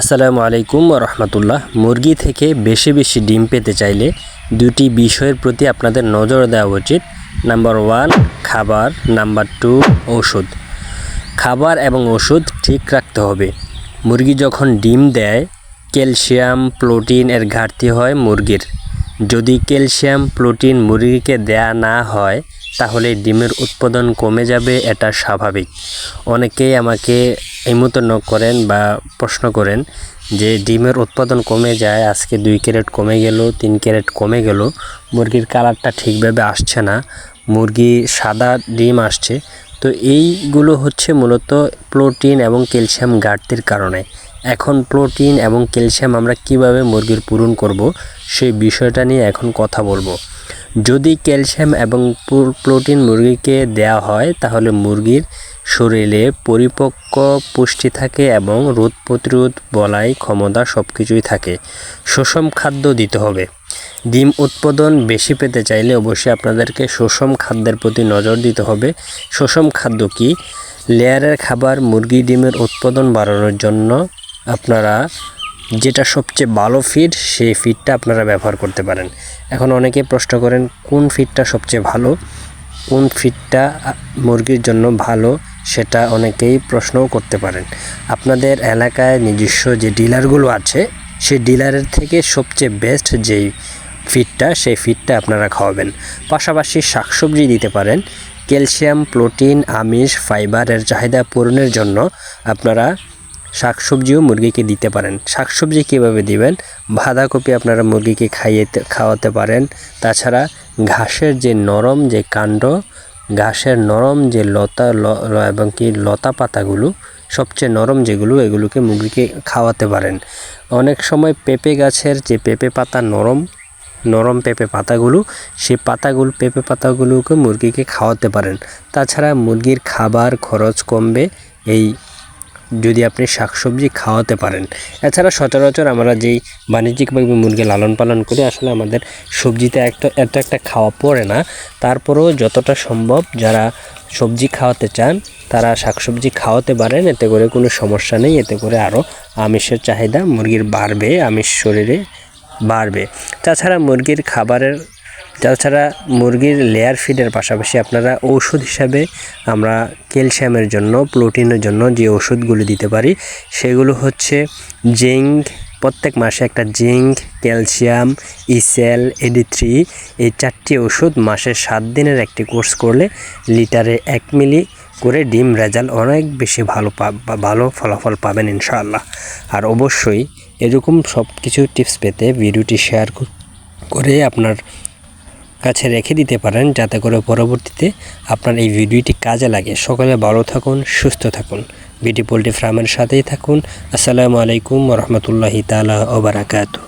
আসসালামু আলাইকুম রহমতুল্লাহ। মুরগি থেকে বেশি বেশি ডিম পেতে চাইলে দুটি বিষয়ের প্রতি আপনাদের নজর দেওয়া উচিত। নাম্বার ওয়ান, খাবার। নাম্বার টু ওষুধ খাবার এবং ওষুধ ঠিক রাখতে হবে। মুরগি যখন ডিম দেয়, ক্যালসিয়াম, প্রোটিন এর ঘাটতি হয় মুরগির। যদি ক্যালসিয়াম, প্রোটিন মুরগিকে দেয়া না হয় তাহলে ডিমের উৎপাদন কমে যাবে, এটা স্বাভাবিক। অনেকেই আমাকে মতো নক করেন বা প্রশ্ন করেন যে ডিমের উৎপাদন কমে যায়, আজকে দুই ক্যারেট কমে গেল, তিন ক্যারেট কমে গেল, মুরগির কালারটা ঠিকভাবে আসছে না। মুরগি সাদা ডিম আসছে তো এইগুলো হচ্ছে মূলত প্রোটিন এবং ক্যালসিয়াম ঘাটতির কারণে। এখন প্রোটিন এবং ক্যালসিয়াম আমরা কীভাবে মুরগির পূরণ করব, সেই বিষয়টা নিয়ে এখন কথা বলব। যদি ক্যালসিয়াম এবং প্রোটিন মুরগিকে দেওয়া হয়, তাহলে মুরগির শরীরে পরিপক্ক পুষ্টি থাকে এবং রোদ প্রতিরোধ বলাই ক্ষমতা সব কিছুই থাকে। সুষম খাদ্য দিতে হবে। ডিম উৎপাদন বেশি পেতে চাইলে অবশ্যই আপনাদেরকে সুষম খাদ্যের প্রতি নজর দিতে হবে। সুষম খাদ্য কি? লেয়ারের খাবার মুরগি ডিমের উৎপাদন বাড়ানোর জন্য আপনারা যেটা সবচেয়ে ভালো ফিড সেই ফিডটা আপনারা ব্যবহার করতে পারেন। এখন অনেকে প্রশ্ন করেন, কোন ফিডটা সবচেয়ে ভালো? কোন ফিডটা মুরগির জন্য ভালো? সেটা অনেকেই প্রশ্নও করতে পারেন। আপনাদের এলাকায় নিজস্ব যে ডিলারগুলো আছে সেই ডিলারের থেকে সবচেয়ে বেস্ট যেই ফিডটা সেই ফিডটা আপনারা খাওয়াবেন। পাশাপাশি শাকসবজি দিতে পারেন। ক্যালসিয়াম, প্রোটিন, আমিষ ফাইবারের চাহিদা পূরণের জন্য আপনারা শাকসবজিও মুরগিকে দিতে পারেন। শাকসবজি কীভাবে দিবেন? বাঁধাকপি আপনারা মুরগিকে খাইয়ে খাওয়াতে পারেন। তাছাড়া ঘাসের যে নরম যে কাণ্ড, ঘাসের নরম যে লতা এবং কি লতা পাতাগুলো, সবচেয়ে নরম যেগুলো, এগুলোকে মুরগিকে খাওয়াতে পারেন। অনেক সময় পেঁপে গাছের যে পেঁপে পাতা নরম নরম পেঁপে পাতাগুলো, সেই পাতাগুলো, পেঁপে পাতাগুলোকে মুরগিকে খাওয়াতে পারেন। তাছাড়া মুরগির খাবার খরচ কমবে, এই যদি আপনি শাকসবজি খাওয়াতে পারেন। এছাড়া সচরাচর আমরা যেই বাণিজ্যিকভাবে মুরগি লালন পালন করি, আসলে আমাদের সবজিতে একটা, এত একটা খাওয়া পড়ে না। তারপরেও যতটা সম্ভব যারা সবজি খাওয়াতে চান, তারা শাকসবজি খাওয়াতে পারেন, এতে করে কোনো সমস্যা নেই। এতে করে আরও আমিষের চাহিদা মুরগির বাড়বে, আমিষ শরীরে বাড়বে। তাছাড়া মুরগির খাবারের, তাছাড়া মুরগির লেয়ার ফিডের পাশাপাশি আপনারা ঔষধ হিসাবে আমরা ক্যালসিয়ামের জন্য প্রোটিনের জন্য যে ওষুধগুলো দিতে পারি, সেগুলো হচ্ছে জিঙ্ক, প্রত্যেক মাসে একটা জিঙ্ক, ক্যালসিয়াম, ইসেল এডি থ্রি এই চারটি ওষুধ মাসে সাত দিনের একটি কোর্স করলে লিটারে এক মিলি করে ডিম রেজাল্ট অনেক বেশি ভালো ভালো ফলাফল পাবেন ইনশাআল্লাহ। আর অবশ্যই এরকম সব কিছু টিপস পেতে ভিডিওটি শেয়ার করে আপনার কাছে রেখে দিতে পারেন যাতে করে পরবর্তীতে আপনার এই ভিডিওটি কাজে লাগে। সকলে ভালো থাকুন, সুস্থ থাকুন। বিটি পোলট্রি ফার্মের সাথেই থাকুন। আসসালামু আলাইকুম রহমতুল্লাহি তালা ওবরাকাতু